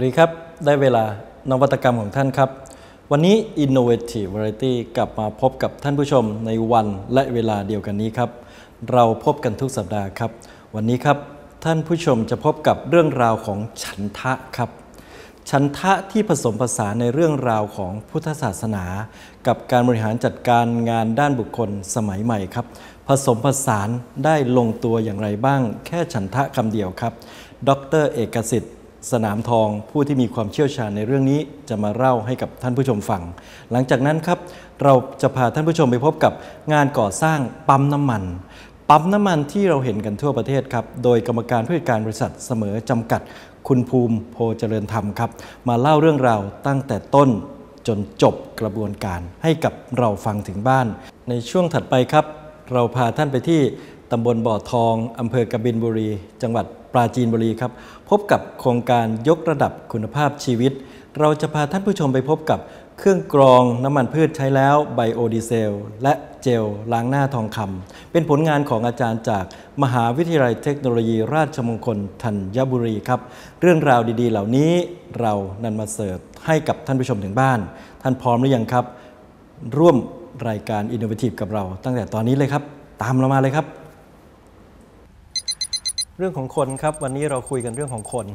สวัสดีครับ ได้เวลานวัตกรรมของท่านครับ วันนี้ Innovative Variety กลับมาพบกับท่านผู้ชมในวันและเวลาเดียวกันนี้ครับ เราพบกันทุกสัปดาห์ครับ วันนี้ครับท่านผู้ชมจะพบกับเรื่องราวของฉันทะครับ ฉันทะที่ผสมผสานในเรื่องราวของพุทธศาสนา กับการบริหารจัดการงานด้านบุคคลสมัยใหม่ครับ ผสมผสานได้ลงตัวอย่างไรบ้าง แค่ฉันทะคำเดียวครับ ดร เอกสิทธิ์ สนามทองผู้ที่มีความเชี่ยวชาญในเรื่องนี้จะมาเล่าให้กับท่านผู้ชมฟัง หลังจากนั้นครับเราจะพาท่านผู้ชมไปพบกับงานก่อสร้างปั๊มน้ำมัน ปั๊มน้ำมันที่เราเห็นกันทั่วประเทศครับ โดยกรรมการผู้จัดการบริษัทเสมอจำกัด คุณภูมิโพเจริญธรรมครับ มาเล่าเรื่องราวตั้งแต่ต้นจนจบกระบวนการให้กับเราฟังถึงบ้าน ในช่วงถัดไปครับ เราพาท่านไปที่ ตำบลบ่อทอง อำเภอกบินบุรี จังหวัดปราจีนบุรีครับ พบกับโครงการยกระดับคุณภาพชีวิต เราจะพาท่านผู้ชมไปพบกับเครื่องกรองน้ำมันพืชใช้แล้วไบโอดีเซล และเจลล้างหน้าทองคำเป็นผลงานของอาจารย์จากมหาวิทยาลัยเทคโนโลยีราชมงคลธัญบุรีครับ เรื่องราวดีๆ เหล่านี้เรานำมาเสิร์ฟให้กับท่านผู้ชมถึงบ้าน ท่านพร้อมหรือยังครับ ร่วมรายการ Innovative กับเรา ตั้งแต่ตอนนี้เลยครับ ตามเรามาเลยครับ เรื่องของคนครับวันนี้เราคุยกันเรื่องของคน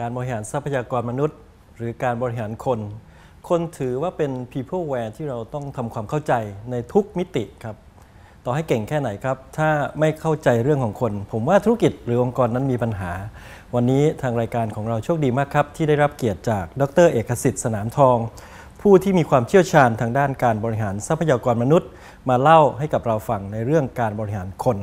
การบริหารทรัพยากรมนุษย์ หรือการบริหารคน คนถือว่าเป็น peopleware ที่เราต้องทำความเข้าใจในทุกมิติครับ ต่อให้เก่งแค่ไหนครับ ถ้าไม่เข้าใจเรื่องของคน ผมว่าธุรกิจหรือองค์กรนั้นมีปัญหา วันนี้ทางรายการของเราโชคดีมากครับ ที่ได้รับเกียรติจากดร เอกสิทธิ์สนามทอง ผู้ที่มีความเชี่ยวชาญทางด้านการบริหารทรัพยากรมนุษย์ มาเล่าให้กับเราฟังในเรื่องการบริหารคน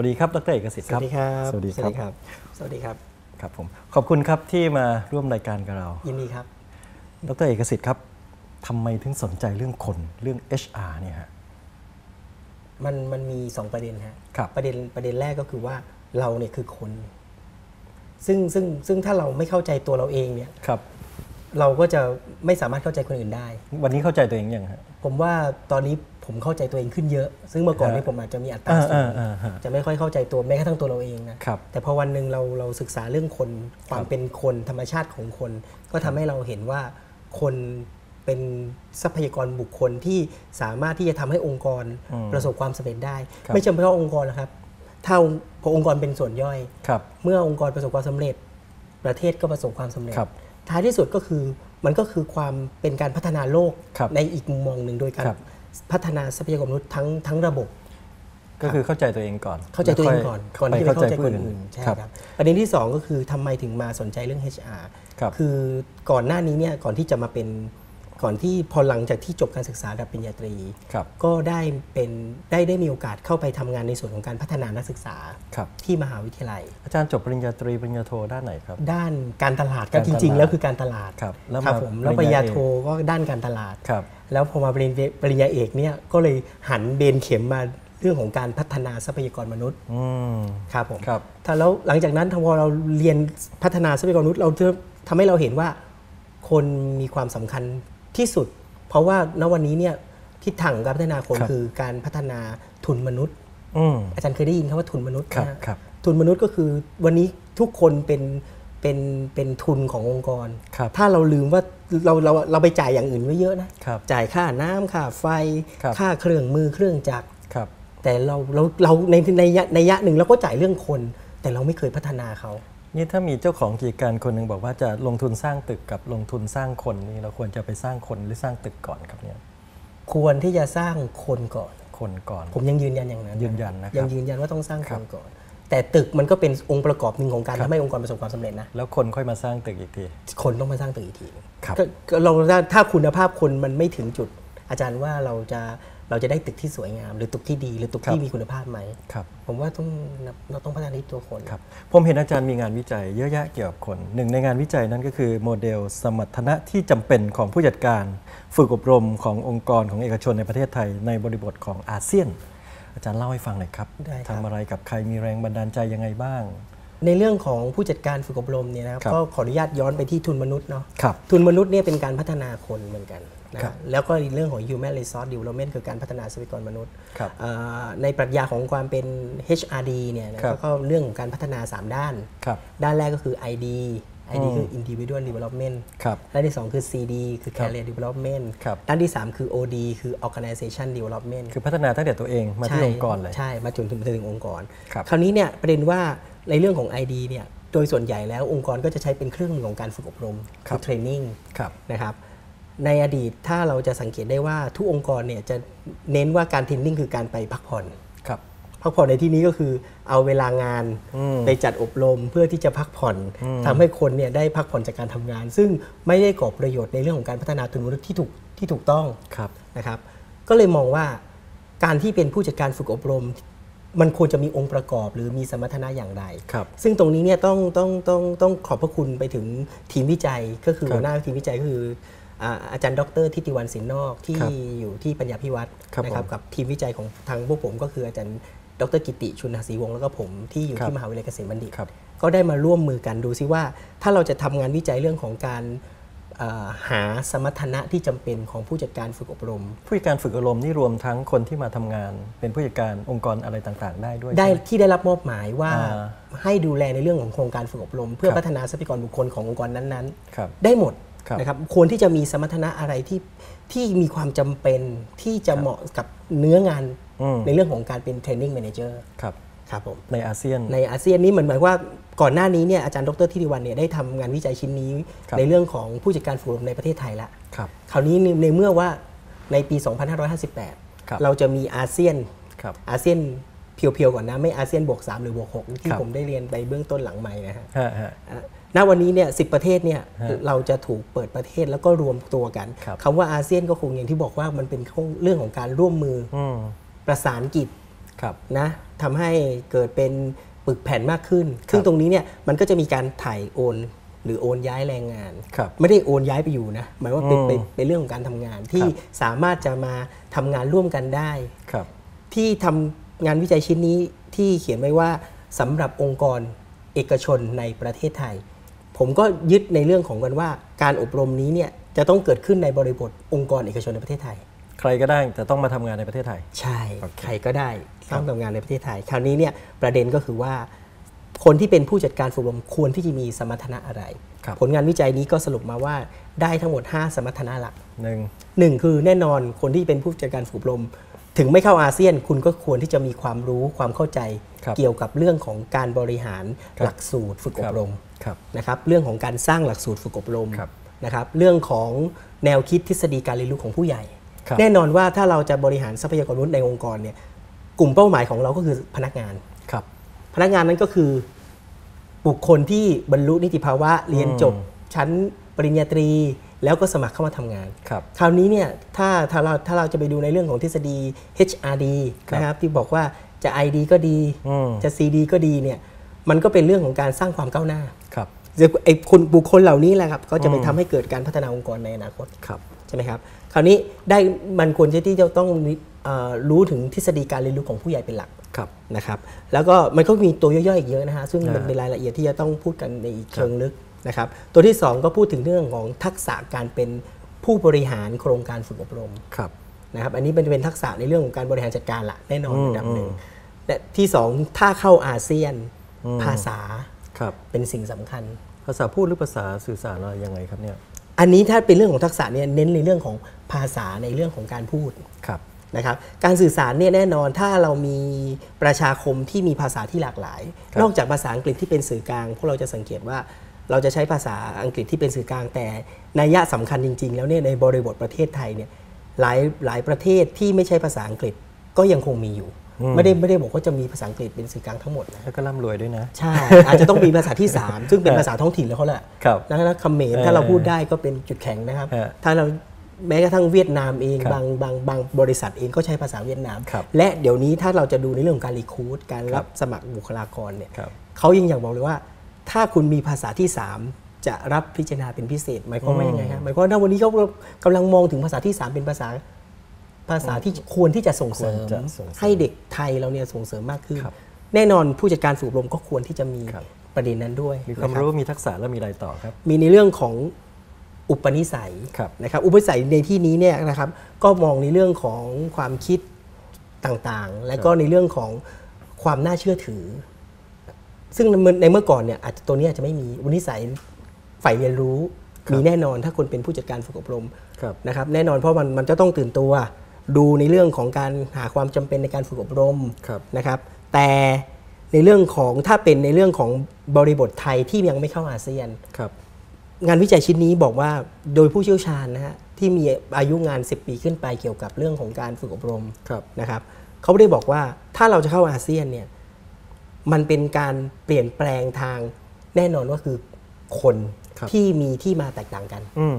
วัสดีครับดรเอกสิทธิ์สควัรับสดีครับ สวัสดีครับครับ สวัสดีครับ ครับผม ขอบคุณครับที่มาร่วมรายการกับเรา ยินดีครับ ดรเอกสิทธิ์ครับทำไมถึงสนใจเรื่องคน เรื่อง HR เนี่ยฮะ มันมันมี 2 ประเด็นฮะครับประเด็นประเด็นแรกก็คือว่าเราเนี่ยคือคน ซึ่งซึ่งซึ่งถ้าเราไม่เข้าใจตัวเราเองเนี่ย ครับ เราก็จะไม่สามารถเข้าใจคนอื่นได้ วันนี้เข้าใจตัวเองยังฮะ ผมว่าตอนนี้ ผมเข้าใจตัวเองขึ้นเยอะ ซึ่งเมื่อก่อนฮะนี้ผมอาจจะมีอัตราอ่าสูอ่างอ่าฮะจะไม่ค่อยเข้าใจตัวแม้กระทั่งตัวเราเองนะครับแต่พอวันหนึ่งเราเราศึกษาเรื่องคนความเป็นคนธรรมชาติของคน ก็ทำให้เราเห็นว่าคนเป็นทรัพยากรบุคคลที่สามารถที่จะทำให้องค์กรอืมประสบความสำเร็จได้ครับไม่เฉพาะองค์กรนะครับถ้าองค์พอองค์กรเป็นส่วนย่อยครับเมื่อองค์กรประสบความสำเร็จ ประเทศก็ประสบความสำเร็จครับท้ายที่สุดก็คือมันก็คือความเป็นการพัฒนาโลกครับในอีกมุมมองหนึ่งโดยการครับ พัฒนาทรัพยากรมนุษย์ทั้งทั้งระบบ ก็คือเข้าใจตัวเองก่อน เข้าใจตัวเองก่อนก่อนที่จะไปเข้าใจผู้คนอื่นใช่ครับครับประเด็นที่2ก็คือทำไมถึงมาสนใจเรื่อง HR ครับคือก่อนหน้านี้เนี่ยก่อนที่จะมาเป็น ก่อนที่พอหลังจากที่จบการศึกษาระดับปริญญาตรีครับก็ได้เป็นได้ได้มีโอกาสเข้าไปทำงานในส่วนของการพัฒนานักศึกษาครับที่มหาวิทยาลัย อาจารย์จบปริญญาตรีปริญญาโทด้านไหนครับ ด้านการตลาดก็การจตลาดริง ๆ แล้วคือการตลาดครับแล้วครับมาผมแล้วปปริริญญญาญาโทก็ด้านการตลาดครับแล้วพอมาปริญญาปริญญาเอกเนี่ยก็เลยหันเบนเข็มมาเรื่องของการพัฒนาทรัพยากรมนุษย์อืมครับผมครับถ้าแล้วหลังจากนั้นพอเราเรียนพัฒนาทรัพยากรมนุษย์เราจะทำให้เราเห็นว่าคนมีความสำคัญ ที่สุด เพราะว่าณวันนี้เนี่ยทิศทางของการพัฒนาคนครับคือการพัฒนาทุนมนุษย์อืมอาจารย์เคยได้ยินคำว่าทุนมนุษย์ครับนะฮะครับทุนมนุษย์ก็คือวันนี้ทุกคนเป็นเป็นเป็นทุนขององค์กรครับถ้าเราลืมว่าเราเราเราไปจ่ายอย่างอื่นไว้เยอะนะครับจ่ายค่าน้ำค่าไฟครับค่าเครื่องมือเครื่องจักรครับแต่เราเราเราในในยะในยะหนึ่งเราก็จ่ายเรื่องคน แต่เราไม่เคยพัฒนาเขา นี่ถ้ามีเจ้าของกิจการคนหนึ่งบอกว่าจะลงทุนสร้างตึกกับลงทุนสร้างคนนี่เราควรจะไปสร้างคนหรือสร้างตึกก่อนครับเนี่ยควรที่จะสร้างคนก่อนคนก่อน ผมยังยืนยันอย่างนั้นยืนยันนะครับยังยืนยันว่าต้องสร้างคครับนก่อน แต่ตึกมันก็เป็นองค์ประกอบหนึ่งของการทำให้องค์กรประสบความสำเร็จนะแล้วคนค่อยมาสร้างตึกอีกทีคนต้องมาสร้างตึกอีกทีครับก็ก็เราถ้าถ้าคุณภาพคนมันไม่ถึงจุด อาจารย์ว่าเราจะ เราจะได้ตึกที่สวยงาม หรือตึกที่ดี หรือตึกที่มีคุณภาพไหมครับผมว่าต้องเราต้องพัฒนาที่ตัวคนครับผมเห็นอาจารย์มีงานวิจัยเยอะแยะเกี่ยวกับคนหนึ่งในงานวิจัยนั้นก็คือโมเดลสมรรถนะที่จำเป็นของผู้จัดการ ฝึกอบรมขององค์กรของเอกชนในประเทศไทย ในบริบทของอาเซียน อาจารย์เล่าให้ฟังหน่อยครับได้ครับทำอะไรกับใครมีแรงบันดาลใจยังไงบ้าง ในเรื่องของผู้จัดการฝึกอบรมเนี่ยนะครับครับก็ขออนุญาตย้อนไปที่ทุนมนุษย์เนาะครับทุนมนุษย์เนี่ยเป็นการพัฒนาคนเหมือนกันนะครับแล้วก็เรื่องของ human resource development คือการพัฒนาทรัพยากรมนุษย์ครับเอ่อในปรัชญาของความเป็น HRD เนี่ยนะครับก็เรื่องของการพัฒนา 3 ด้านครับด้านแรกก็คือ ID ID คือ individual development ครับด้านที่ 2 คือ CD คือ career development ครับด้านที่ 3 คือ OD คือ organization development คือพัฒนาตั้งแต่ตัวเองมาที่องค์กรเลย ใช่ มาจนถึงถึงองค์กรครับคราวนี้เนี่ยประเด็นว่า ในเรื่องของ ID เนี่ยโดยส่วนใหญ่แล้วองค์กรก็จะใช้เป็นเครื่องมือของการฝึกอบรมครับเทรนนิ่งครับนะครับในอดีตถ้าเราจะสังเกตได้ว่าทุกองค์กรเนี่ยจะเน้นว่าการเทรนนิ่งคือการไปพักผ่อนครับพักผ่อนในที่นี้ก็คือเอาเวลางานอืมไปจัดอบรมเพื่อที่จะพักผ่อนทำให้คนเนี่ยได้พักผ่อนจากการทำงาน ซึ่งไม่ได้ก่อประโยชน์ในเรื่องของการพัฒนาตัวนุษย์ที่ถูกที่ถูกต้องครับนะครับ ก็เลยมองว่าการที่เป็นผู้จัดการฝึกอบรม มันควรจะมีองค์ประกอบหรือมีสมรรถนะอย่างไรครับ ซึ่งตรงนี้เนี่ยต้องต้องต้องต้องขอบพระคุณไปถึงทีมวิจัยก็คือครับหัวหน้าทีมวิจัยก็คืออ่าอาจารย์ดรทิติวันสินนอกที่ครับอยู่ที่ปัญญาพิวัตรครับนะครับผมกับทีมวิจัยของทางพวกผม ก็คืออาจารย์ดรกิติชุนหศรีวงศ์แล้วก็ผมที่อยู่ครับที่มหาวิทยาลัยเกษมบัณฑิตครับก็ได้มาร่วมมือกันดูซิว่า ถ้าเราจะทำงานวิจัยเรื่องของการเอ่อ หาสมรรถนะที่จำเป็นของผู้จัดการฝึกอบรม ผู้จัดการฝึกอารมณ์นี่รวมทั้งคนที่มาทำงาน เป็นผู้จัดการองค์กรอะไรต่างๆ ได้ด้วย ได้ใช่หมที่ได้รับมอบหมายว่าอ่าให้ดูแลในเรื่องของโครงการฝึกอบรม เพื่อครับพัฒนาทรัพยากรบุคคลขององค์กรนั้นครับๆได้หมดครับนะครับควรที่จะมีสมรรถนะอะไรที่ที่มีความจำเป็นที่จะเหมาะกับเนื้องานอืมในเรื่องของการเป็นเทรนนิ่งแมเนเจอร์ครับ ครับผมในอาเซียนในอาเซียนนี้เหมือนหมายว่าก่อนหน้านี้เนี่ยอาจารย์ดรทิติวันเนี่ยได้ทำงานวิจัยชิ้นนี้ครับในเรื่องของผู้จัดการฝึกอบรมในประเทศไทยละครับคราวนี้ในเมื่อว่าในปีครับ2558 เราจะมีอาเซียนครับอาเซียนเพียวๆก่อนนะ ไม่อาเซียนบวก 3 หรือบวก 6 ที่ครับผมได้เรียนไปเบื้องต้นหลังใหม่นะฮะฮะฮะอะณวันนี้เนี่ยสิประเทศเนี่ยฮะเราจะถูกเปิดประเทศแล้วก็รวมตัวกันครับคำว่าอาเซียนก็คงอย่างที่บอกว่ามันเป็นเรื่องของการร่วมมืออืมประสานกิจครับ นะทำให้เกิดเป็นปึกแผ่นมากขึ้น ซึ่งตรงนี้เนี่ยมันก็จะมีการถ่ายโอนหรือโอนย้ายแรงงานครับไม่ได้โอนย้ายไปอยู่นะ หมายว่าเป็นอืมเป็นเป็นเรื่องของการทำงานที่ครับสามารถจะมาทำงานร่วมกันได้ครับ ที่ทำงานวิจัยชิ้นนี้ที่เขียนไว้ว่าสำหรับองค์กรเอกชนในประเทศไทย ผมก็ยึดในเรื่องของกันว่า การอบรมนี้เนี่ยจะต้องเกิดขึ้นในบริบทองค์กรเอกชนในประเทศไทย ใครก็ได้แต่ต้องมาทำงานในประเทศไทย ใช่โอเคใครก็ได้ครับต้องทำงานในประเทศไทย คราวนี้เนี่ยประเด็นก็คือว่า คนที่เป็นผู้จัดการฝึกอบรมควรที่จะมีสมรรถนะอะไรครับผลงานวิจัยนี้ก็สรุปมาว่าได้ทั้งหมด 5 สมรรถนะหลักหนึ่งหนึ่งคือแน่นอนคนที่เป็นผู้จัดการฝึกอบรม ถึงไม่เข้าอาเซียน คุณก็ควรที่จะมีความรู้ความเข้าใจครับเกี่ยวกับเรื่องของการบริหารครับหลักสูตรฝึกอบรมครับนะครับเรื่องของการสร้างหลักสูตรฝึกอบรมครับนะครับเรื่องของแนวคิดทฤษฎีการเรียนรู้ของผู้ใหญ่ครับ แน่นอนว่าถ้าเราจะบริหารทรัพยากรมนุษย์ในองค์กรเนี่ยกลุ่มเป้าหมายของเราก็คือพนักงานครับ พนักงานนั้นก็คือบุคคลที่บรรลุนิติภาวะเรียนจบชั้นปริญญาตรี แล้วก็สมัครเข้ามาทำงานครับคราวนี้เนี่ยถ้าถ้าเราถ้าเราจะไปดูในเรื่องของทฤษฎี HRD ครับนะครับที่บอกว่าจะ ID ก็ดีอืมจะ CD ก็ดีเนี่ยมันก็เป็นเรื่องของการสร้างความก้าวหน้าครับไอ้คนบุคคลเหล่านี้แหละครับก็จะไปอืมทำให้เกิดการพัฒนาองค์กรในอนาคตครับ ใช่ไหมครับคราวนี้ได้มันควรจะที่จะต้องมีเอ่อรู้ถึงทฤษฎีการเรียนรู้ของผู้ใหญ่เป็นหลักครับนะครับแล้วก็มันก็มีตัวย่อยๆอีกเยอะนะฮะซึ่งมันอ่าเป็นรายละเอียดที่จะต้องพูดกันในอีกเชิงลึกนะครับตัวที่ 2 ก็พูดถึงเรื่องของทักษะการเป็นผู้บริหารโครงการฝึกอบรมครับนะครับอันนี้เป็นเป็นทักษะในเรื่องของการบริหารจัดการละแน่นอนอืมระดับหนึ่งอืมและที่ 2 ถ้าเข้าอาเซียนอืมภาษาครับเป็นสิ่งสำคัญ ภาษาพูดหรือภาษาสื่อสารอะไรยังไงครับเนี่ย อันนี้ถ้าเป็นเรื่องของทักษะเนี่ยเน้นในเรื่องของภาษาในเรื่องของการพูดครับนะครับการสื่อสารเนี่ยแน่นอนถ้าเรามีประชาคมที่มีภาษาที่หลากหลายครับนอกจากภาษาอังกฤษที่เป็นสื่อกลาง พวกเราจะสังเกตว่าเราจะใช้ภาษาอังกฤษที่เป็นสื่อกลางแต่นัยยะสำคัญจริง ๆ แล้วเนี่ยในบริบทประเทศไทยเนี่ยหลายหลายประเทศที่ไม่ใช่ภาษาอังกฤษก็ยังคงมีอยู่ ไม่ได้ไม่ได้บอกว่าจะมีภาษาอังกฤษเป็นสื่อกลางทั้งหมดนะแล้วก็ร่ำรวยด้วยนะ ใช่ อาจจะต้องมีภาษาที่ 3 ซึ่งเป็นภาษาท้องถิ่นแล้วเขาแหละครับนะคำเขมรถ้าเราพูดได้ก็เป็นจุดแข็งนะครับฮะถ้าเราแม้กระทั่งเวียดนามเองครับบางบางบางบริษัทเองก็ใช้ภาษาเวียดนามครับและเดี๋ยวนี้ถ้าเราจะดูในเรื่องของการรีคูดการรับครับสมัครบุคลากรเนี่ยครับเขายังอยากบอกเลยว่า ถ้าคุณมีภาษาที่ 3 จะรับพิจารณาเป็นพิเศษ หมายความว่ายังไงครับหมายความว่าณวันนี้เขากำลังมองถึงภาษาที่ 3 เป็นภาษา ภาษาที่ควรที่จะส่งเสริควมรจะส่งเสริม ให้เด็กไทยเราเนี่ยส่งเสริมมากขึ้นครับแน่นอนผู้จัดการฝึกอบรมก็ควรที่จะมีครับประเด็นนั้นด้วย มีความนะบรู้มีทักษะแล้วมีอะไรต่อครับ มีในเรื่องของอุปนิสัยครับนะครับ อุปนิสัยในที่นี้เนี่ยนะครับก็มองในเรื่องของความคิดต่างๆ และก็ในเรื่องของความน่าเชื่อถือ ซึ่งในเมื่อในเมื่อก่อนเนี่ยอาจจะตัวนี้อาจจะไม่มีอุปนิสัยใฝ่เรียนรู้ครับมีแน่นอนถ้าคนเป็นผู้จัดการฝึกอบรมครับนะครับแน่นอนเพราะมันมันจะต้องตื่นตัว ดูในเรื่องของการหาความจำเป็นในการฝึกอบรมครับนะครับ แต่ในเรื่องของถ้าเป็นในเรื่องของบริบทไทยที่ยังไม่เข้าอาเซียนครับงานวิจัยชิ้นนี้บอกว่าโดยผู้เชี่ยวชาญนะฮะที่มีอายุงาน 10 ปีขึ้นไปเกี่ยวกับเรื่องของการฝึกอบรมครับนะครับเขาได้บอกว่าถ้าเราจะเข้าอาเซียนเนี่ยมันเป็นการเปลี่ยนแปลงทางแน่นอนว่าคือคนครับที่มีที่มาแตกต่างกันอืม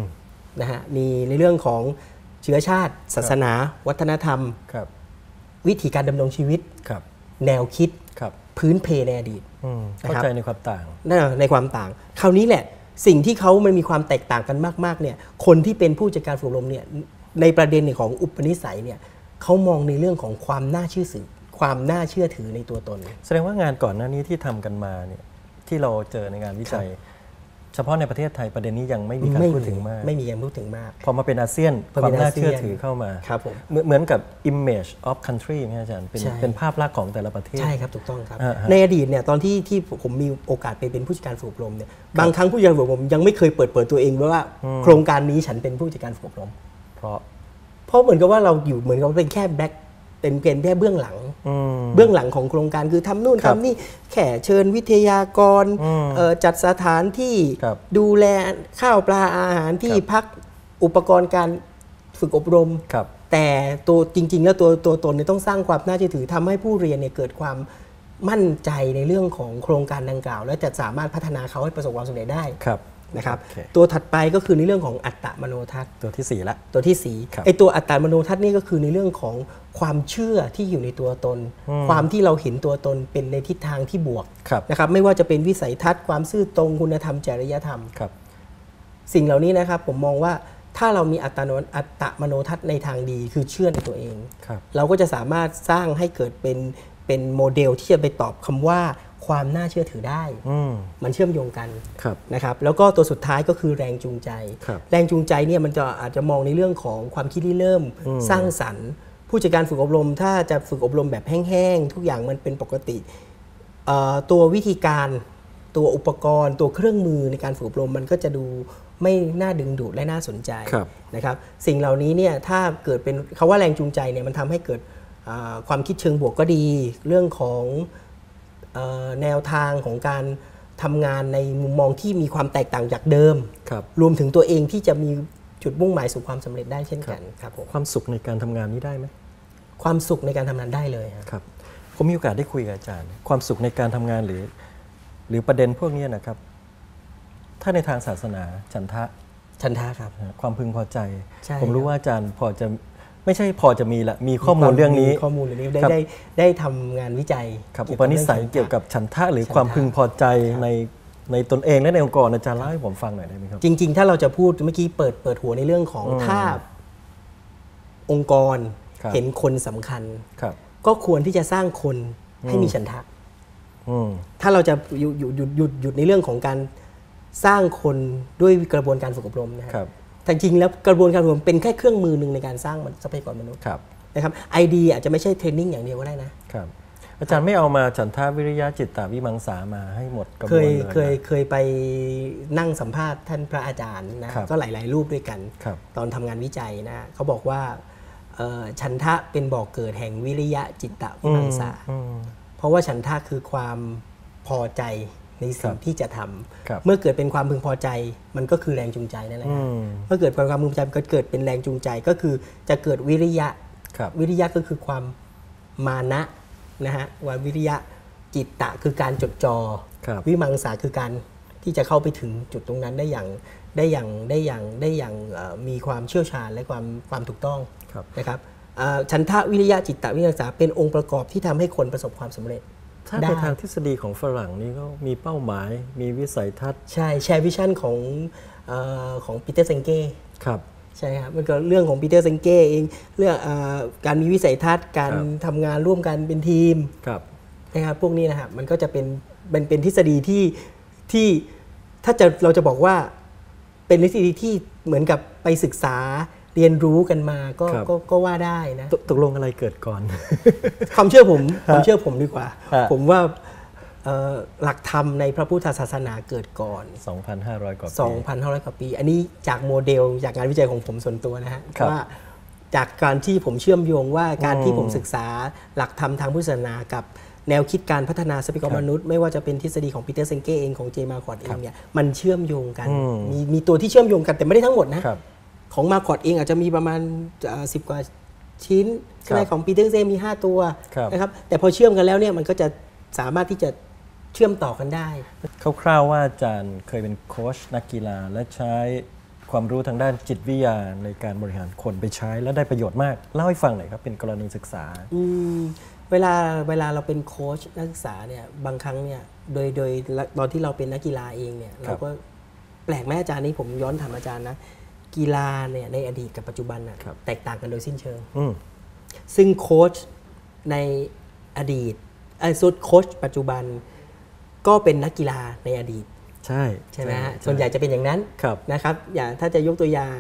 นะฮะมีในเรื่องของเชื้อชาติ ศาสนา วัฒนธรรมครับวิธีการดำรงชีวิตครับแนวคิดครับพื้นเพในอดีตอืมนะครับเข้าใจในความต่างนะในความต่าง คราวนี้แหละสิ่งที่เขามันมีความแตกต่างกันมากๆเนี่ยคนที่เป็นผู้จัดการฝึกอบรมเนี่ยในประเด็นของอุปนิสัยเนี่ยเขามองในเรื่องของความน่าเชื่อถือความน่าเชื่อถือในตัวตน แสดงว่างานก่อนหน้านี้ที่ทำกันมาเนี่ยที่เราเจอในงานวิจัย เฉพาะในประเทศไทยประเด็นนี้ยังไม่มีการพูดถึงมาก ไม่มีการพูดถึงมาก พอมาเป็นอาเซียนพอควาเป็มนน่าอาเซียนเชื่อถือเข้ามาครับผมเหมือนเหมือนกับ image of country ไหมอาจารย์เป็นใช่เป็นภาพลักษณ์ของแต่ละประเทศ ใช่ครับ ถูกต้องครับอ่าฮะในอดีตเนี่ยตอนที่ที่ผมมีโอกาสไปเป็นผู้จัดการฝึกอบรมเนี่ยบางครั้งผู้จัดการฝึกอบรมยังไม่เคยเปิดเผยตัวเองว่าโครงการนี้ฉันเป็นผู้จัดการฝึกอบรม เพราะเพราะเหมือนกับว่าเราอยู่เหมือนกับเป็นแค่แบ็ค เป็นเป็นแค่เบื้องหลังอืมเบื้องหลังของโครงการคือทำนู่นครับทำนี่แค่เชิญวิทยากรอืมเอ่อจัดสถานที่ครับดูแลข้าวปลาอาหารที่ครับพักอุปกรณ์การฝึกอบรมครับแต่ตัวจริง ๆ แล้วตัวตัวตนเนี่ยต้องสร้างความน่าเชื่อถือทำให้ผู้เรียนเนี่ยเกิดความมั่นใจในเรื่องของโครงการดังกล่าว และจะสามารถพัฒนาเขาให้ประสบความสำเร็จได้ครับ นะครับโอเคตัวถัดไปก็คือในเรื่องของอัตตมโนทัศน์ตัวที่สี่ละ ตัวที่สีครับไอตัวอัตตามโนทัศน์นี่ก็คือในเรื่องของความเชื่อที่อยู่ในตัวตน ความที่เราเห็นตัวตนเป็นในทิศทางที่บวกครับนะครับไม่ว่าจะเป็นวิสัยทัศน์ความซื่อตรงคุณธรรมจริยธรรมครับ สิ่งเหล่านี้นะครับผมมองว่าถ้าเรามีอัตโนอัตตมโนทัศน์ในทางดีคือเชื่อในตัวเองครับเราก็จะสามารถสร้างให้เกิดเป็นเป็นโมเดลที่จะไปตอบคำว่า ความน่าเชื่อถือได้อืมมันเชื่อมโยงกันครับนะครับแล้วก็ตัวสุดท้ายก็คือแรงจูงใจครับแรงจูงใจเนี่ยมันจะอาจจะมองในเรื่องของความคิดที่เริ่มสร้างสรรค์ ผู้จัดการฝึกอบรม ถ้าจะฝึกอบรมแบบแห้งๆทุกอย่างมันเป็นปกติเอ่อตัววิธีการตัวอุปกรณ์ ตัวเครื่องมือในการฝึกอบรมมันก็จะดูไม่น่าดึงดูดและน่าสนใจครับนะครับสิ่งเหล่านี้เนี่ยถ้าเกิดเป็นคาว่าแรงจูงใจเนี่ยมันทำให้เกิดอ่าความคิดเชิงบวกก็ดี เรื่องของเอ่อ แนวทางของการทำงานในมุมมองที่มีความแตกต่างจากเดิมครับรวมถึงตัวเองที่จะมีจุดมุ่งหมายสู่ความสำเร็จได้เช่นกันครับผมความสุขในการทำงานนี้ได้ไหมความสุขในการทำงานได้เลยครับครับผมมีโอกาสได้คุยกับอาจารย์ ความสุขในการทำงานหรือ หรือประเด็นพวกนี้นะครับ ถ้าในทางศาสนาฉันทะชันทาครับนะความพึงพอใจใช่ผมรู้ครับว่าอาจารย์พอจะ ไม่ใช่พอจะมีละมีข้อมูลเรื่องนี้มีข้อมูลเรื่องนี้ได้ครับได้ได้ทำงานวิจัยครับเกี่อุยวปกับนิสัยรื่องฉันทะเกี่ยวกับฉันทะหรือฉันทะความพึงพอใจในในตนเองและในองค์กรอาจารย์เล่าให้ผมฟังหน่อยได้ไหมครับจริง ๆ ถ้าเราจะพูดเมื่อกี้เปิดเปิดหัวในเรื่องของอืมถ้าองค์กรครับเห็นคนสำคัญครับ ก็ควรที่จะสร้างคนให้มีฉันทะอืมถ้าเราจะหยุดหยุดหยุดหยุดหยุดในเรื่องของการสร้างคนด้วยกระบวนการฝึกอบรมนะคครัรับบ แต่จริงๆแล้วกระบวนการฝึกอบรมเป็นแค่เครื่องมือหนึ่งในการสร้างทรัพยากรมนุษย์ครับนะครับไอดีอาจจะไม่ใช่เทรนนิ่งอย่างเดียวก็ได้นะครับอาจารย์ไม่เอามาฉันทะวิริยะจิตตาวิมังสามาให้หมดกระบเควนยเลยเคยนะเคยไปนั่งสัมภาษณ์ท่านพระอาจารย์นะครับก็หลาย ๆ รูปด้วยกันครับตอนทำงานวิจัยนะเขาบอกว่าเอ่อฉันทะเป็นบ่อกเกิดแห่งวิริยะจิตตะวิมังสาอืมเพราะว่าฉันทะคือความพอใจ ในสิ่งครับที่จะทครับำเมื่อเกิดเป็นความพึงพอใจ มันก็คือแรงจูงใจนั่นแหละอืมเมื่อเกิดความพึงพอใจมันก็เกิดเป็นแรงจูงใจก็คือจะเกิดวิริยะครับวิริยะก็คือความมานะนะฮะว่าวิริยะจิตตะคือการจดจอ่อครับวิมังสาคือการที่จะเข้าไปถึงจุดตรงนั้นได้อย่างได้อย่างได้อย่างได้อย่างเอ่อมีความเชี่ยวชาญและความความถูกต้องครับนะครับอ่าฉันทะวิริยะจิตตะวิมังสาเป็นองค์ประกอบที่ทำให้คนประสบความสำเร็จ ถ้าได้ในทางทฤษฎีของฝรั่งนี่ก็มีเป้าหมาย มีวิสัยทัศน์ ใช่แชร์วิชั่นของเออของปีเตอร์เซงเก้ครับใช่ครับมันก็เรื่องของปีเตอร์เซงเก้เองเรื่องอาการมีวิสัยทัศน์การครับทำงานร่วมกันเป็นทีมครับนะครับพวกนี้นะครับมันก็จะเป็นเป็นเป็นทฤษฎีที่ที่ถ้าจะเราจะบอกว่าเป็นทฤษฎีที่เหมือนกับไปศึกษา เรียนรู้กันมาก็ครับ ก็ก็ว่าได้นะ ตตกลงอะไรเกิดก่อน ความเชื่อผมความเชื่อผมดีกว่า ฮะ ผมว่าเอ่อหลักธรรมในพระพุทธศาสนาเกิดก่อน 2,500 กว่าปี 2,500 กว่าปี อันนี้จากโมเดลจากงานวิจัยของผมส่วนตัวนะฮะครับว่าจากการที่ผมเชื่อมโยงว่าการอืมที่ผมศึกษาหลักธรรมทางพุทธศาสนากับแนวคิดการพัฒนาทรัพยากรมนุษย์ ไม่ว่าจะเป็นทฤษฎีของปีเตอร์เซนเก้เองของเจมาคอร์ดเองเนี่ยมันเชื่อมโยงกันอืมมีมีตัวที่เชื่อมโยงกันแต่ไม่ได้ทั้งหมดนะครับ ของมาคอร์ดเองอาจจะมีประมาณสิบกว่าชิ้นใช่ไหมครับของปีเตอร์เซนมี 5 ตัวครับนะครับแต่พอเชื่อมกันแล้วเนี่ยมันก็จะสามารถที่จะเชื่อมต่อกันได้ คร่าวๆว่าอาจารย์เคยเป็นโค้ชนักกีฬาและใช้ความรู้ทางด้านจิตวิทยาในการบริหารคนไปใช้แล้วได้ประโยชน์มาก เล่าให้ฟังหน่อยครับเป็นกรณีศึกษาอืมเวลาเวลาเราเป็นโค้ชนักศึกษาเนี่ยบางครั้งเนี่ยโดยโดยตอนที่เราเป็นนักกีฬาเองเนี่ยเราก็แปลกไหมอาจารย์นี่ผมย้อนถามอาจารย์นะ กีฬาเนี่ยในอดีตกับปัจจุบันน่ะครับแตกต่างกันโดยสิ้นเชิงอืมซึ่งโค้ชในอดีตไอ้สุดโค้ชปัจจุบันก็เป็นนักกีฬาในอดีต ใช่ใช่ไหมฮะส่วนใหญ่จะเป็นอย่างนั้นครับนะครับ อย่างถ้าจะยกตัวอย่าง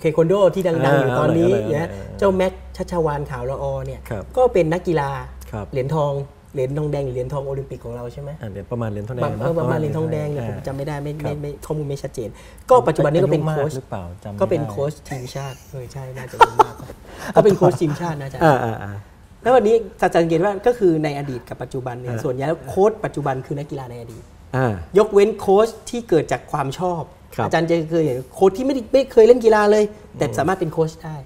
เคควันโดที่ดังๆอยู่ตอนนี้เอาเลยเอาเลยนะเอาเลยเจ้าแม็กชัชวานขาวละออเนี่ยครับก็เป็นนักกีฬาครับเหรียญทอง เหรียญทองแดงหรือเหรียญทองโอลิมปิกของเราใช่ไหมอ่าเหรียญประมาณเหรียญทองแดบางงนเออประมาณเหรียญทองแดงเนี่ยาผมจำไม่ได้ไม่ครัไม่บไม่ข้อมูลไม่ชัดเจน ก็ปัจจุบันนี้ก็เป็นอายุมากโค้ชหรือเปล่าจำไม่ก็เป็นได้โค้ชทีมชาติเออใช่น่าจะเป็นมากกว่าก็เป็นโค้ชทีมชาตินะอาจารย์อ่าอ่าอ่าแล้ววันนี้อาจารย์สังเกตว่าก็คือในอดีตกับปัจจุบันเนี่ยอ่าส่วนใหญ่แล้วโค้ชปัจจุบันคือนักกีฬาในอดีตอ่ายกเว้นโค้ชที่เกิดจากความชอบครับอาจารย์จะเคยเห็นโค้ชที่ไม่ได้ไม่เคยเล่นกีฬาเลย แต่สามารถเป็นโค้ชได้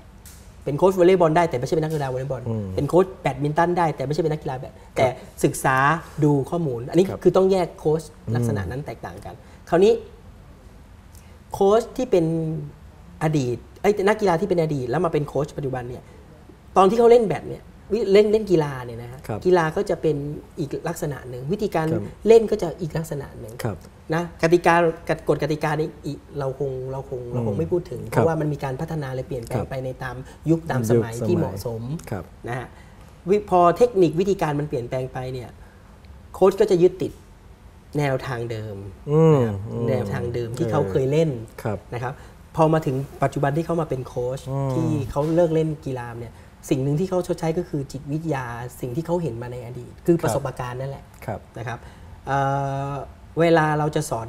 เป็นโค้ชวอลเลย์บอลได้แต่ไม่ใช่เป็นนักกีฬาวอลเลย์บอลอืมเป็นโค้ชแบดมินตันได้แต่ไม่ใช่เป็นนักกีฬาแบดแต่ศึกษาดูข้อมูล อันนี้ครับคือต้องแยกโค้ชลักษณะนั้นแตกต่างกัน คราวนี้ โค้ชที่เป็นอดีตไอ้ยนักกีฬาที่เป็นอดีตแล้วมาเป็นโค้ชปัจจุบันเนี่ย ตอนที่เขาเล่นแบดเนี่ยวิ เล่นเล่นกีฬาเนี่ยนะฮะครับกีฬาก็จะเป็นอีกลักษณะหนึ่ง วิธีการครับเล่นก็จะอีกลักษณะหนึ่งครับนะกติกากฎกติกานี้อีกเราคงเราคงเราคงไม่พูดถึง เพครับราะว่ามันมีการพัฒนาและเปลี่ยนแปลครังบไปในตามยุคตามสมัยยุคสมัยที่เหมาะสมครับนะฮะวิพอเทคนิควิธีการมันเปลี่ยนแปลงไปเนี่ยโค้ชก็จะยึดติดแนวทางเดิมอืมนะครับอืมแนวทางเดิมที่เขาเคยเล่นครับนะครับ พอมาถึงปัจจุบันที่เขามาเป็นโค้ชอืมที่เขาเลิกเล่นกีฬาเนี่ย สิ่งหนึ่งที่เขาชดใช้ก็คือจิตวิทยาสิ่งที่เขาเห็นมาในอดีต คือประสบการณ์นั่นแหละครับนะครับเอ่อเวลาเราจะสอน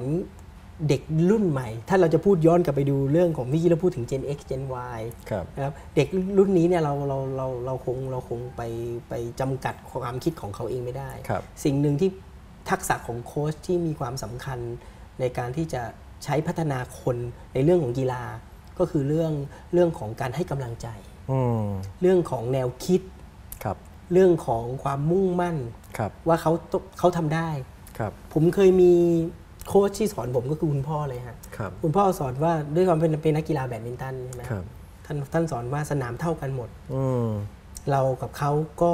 เด็กรุ่นใหม่ ถ้าเราจะพูดย้อนกลับไปดูเรื่องของเมื่อกี้เราพูดถึง Gen X Gen Y ครับนะครับเด็กรุ่นนี้เนี่ยเราเราเราเราคงเราคงไปไปจำกัดความคิดของเขาเองไม่ได้ครับสิ่งหนึ่งที่ทักษะของโค้ชที่มีความสำคัญในการที่จะใช้พัฒนาคนในเรื่องของกีฬา ก็คือเรื่องเรื่องของการให้กำลังใจอืม เรื่องของแนวคิดครับ เรื่องของความมุ่งมั่นครับ ว่าเขาต้องเขาทำได้ครับ ผมเคยมีโค้ชที่สอนผมก็คือคุณพ่อเลยฮะครับคุณพ่อสอนว่าด้วยความเป็นเป็นนักกีฬาแบดมินตันใช่ไหมครับท่านท่านสอนว่าสนามเท่ากันหมดอืมเรากับเขาก็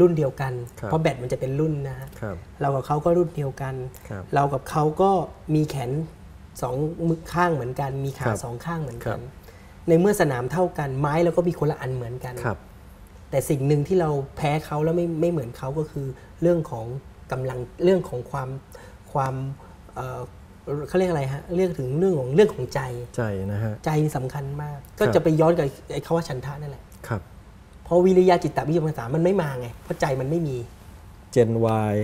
รุ่นเดียวกันครับเพราะแบดมันจะเป็นรุ่นนะฮะครับเรากับเขาก็รุ่นเดียวกันครับเรากับเขาก็มีแขนสองมือข้างเหมือนกัน มีขาครับสองข้างเหมือนครักันบ ในเมื่อสนามเท่ากันไม้เราก็มีคนละอันเหมือนกันครับ แต่สิ่งหนึ่งที่เราแพ้เขาแล้วไม่ไม่เหมือนเขาก็คือเรื่องของกำลังเรื่องของความความเอ่อเขาเรียกอะไรฮะเรียกถึงเรื่องของเรื่องของใจใจนะฮะใจนี่สำคัญมาก ก็ครับจะไปย้อนกับไอ้คำว่าฉันทะนั่นแหละครับเพราะวิริยะจิตตวิญญาณสามมันไม่มาไงเพราะใจมันไม่มี Gen Y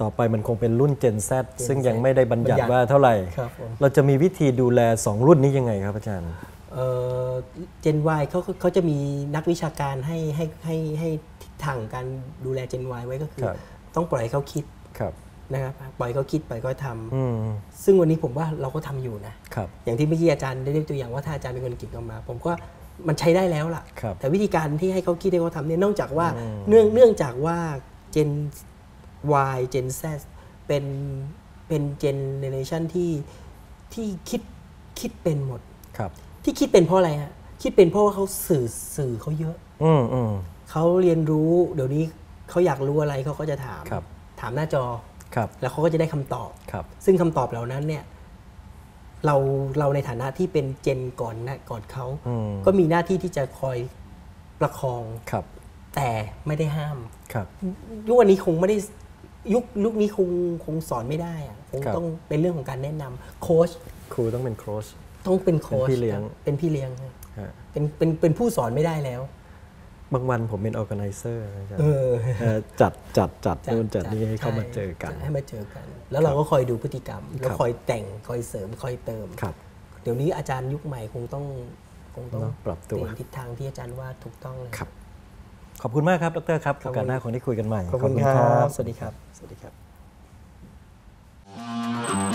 ต่อไปมันคงเป็นรุ่น Gen Z ซึ่ง Z ยังไม่ได้บัญญัติบัญญัติว่าเท่าไหร่ครับผมเราจะมีวิธีดูแล 2 รุ่นนี้ยังไงครับอาจารย์ เจน Y เขาเขาจะมีนักวิชาการให้ให้ให้ให้ทิศทางของการดูแลเจน Y ไว้ก็คือครับต้องปล่อยให้เขาคิดครับนะครับปล่อยเขาคิดปล่อยเขาทำอืมซึ่งวันนี้ผมว่าเราก็ทำอยู่นะครับอย่างที่เมื่อกี้อาจารย์ได้เรียกตัวอย่างว่าถ้าอาจารย์เป็นคนอังกฤษออกมา ผมก็มันใช้ได้แล้วล่ะครับแต่วิธีการที่ให้เขาคิดให้เขาทำเนี่ยนอกจากว่าเนื่องเนื่องจากว่า Gen Y Gen Z เป็นเป็นเจนเนเรชันที่ที่คิดคิดเป็นหมดครับ ที่คิดเป็นเพราะอะไรฮะคิดเป็นเพราะว่าเขาสื่อสื่อเขาเยอะ อืมอืมเขาเรียนรู้เดี๋ยวนี้เขาอยากรู้อะไรเขาก็จะถาม ครับ ถามหน้าจอ ครับ แล้วเขาก็จะได้คำตอบ ครับ ซึ่งคำตอบเหล่านั้นเนี่ยเราเราในฐานะที่เป็นเจนก่อนนะก่อนเขา อืม ก็มีหน้าที่ที่จะคอยประคองครับ แต่ไม่ได้ห้าม ครับ ยุควันนี้คงไม่ได้ยุคยุคนี้คงคงสอนไม่ได้อะคงครับ ต้องเป็นเรื่องของการแนะนำโค้ชครูต้องเป็นโค้ช ต้องเป็นโค้ชเป็นพี่เลี้ยงเป็นพี่เลี้ยงฮะฮะเป็นเป็นเป็นผู้สอนไม่ได้แล้ว บางวันผมเป็น organizer นะอาจารย์เออเอ่อจัดจัดจัดนู่นจัดนี่ให้เข้ามาเจอกันใช่ให้มาเจอกัน แล้วเราก็คอยดูพฤติกรรม แล้วครับคอยแต่งคอยเสริมคอยเติมครับ เดี๋ยวนี้อาจารย์ยุคใหม่คงต้องคงต้องเนอะปรับตัวเปลี่ยนทิศทางที่อาจารย์ว่าถูกต้องเลยครับ ขอบคุณมากครับดรครับขอบคุณโอกาสหน้าคงได้คุยกันใหม่ขอบคุณครับ สวัสดีครับ สวัสดีครับ